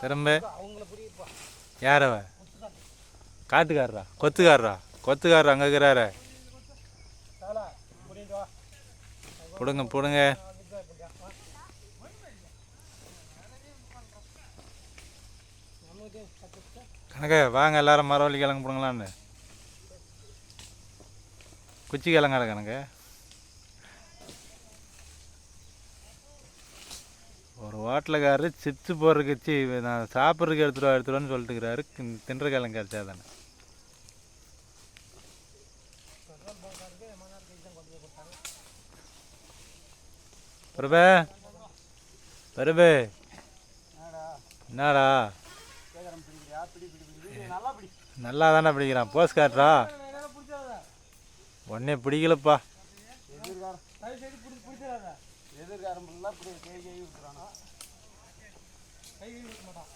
திரும்ப. யாரவ? காட்டுக்காரரா? கொத்துக்காரரா? கொத்துக்காரரா அங்கே இருக்கிறாரு. பிடுங்க பிடுங்க. கணக்கு வாங்க எல்லாரும் மரவள்ளி கிழங்கு பிடுங்களான்னு குச்சி கிழங்காட கணக்கு? ஒரு ஹோட்டலுக்காரரு சிப்ஸு போடுறதுக்கு சி நான் சாப்பிட்றதுக்கு எடுத்துகிட்டு வா சொல்லிட்டுக்கிறாரு சொல்லிட்டு இருக்கிறாரு தின்ற கிழங்கு கிடச்சா தானே. பிரபே பிரபே. என்னடா? நல்லா தானே பிடிக்கிறான். போஸ் காட்டுறா. உடனே பிடிக்கலப்பா. எதிர்காரம். ஃபுல்லாக இப்படி கை கை விட்டுறானா ஆ ஆ ஆ, ஆ.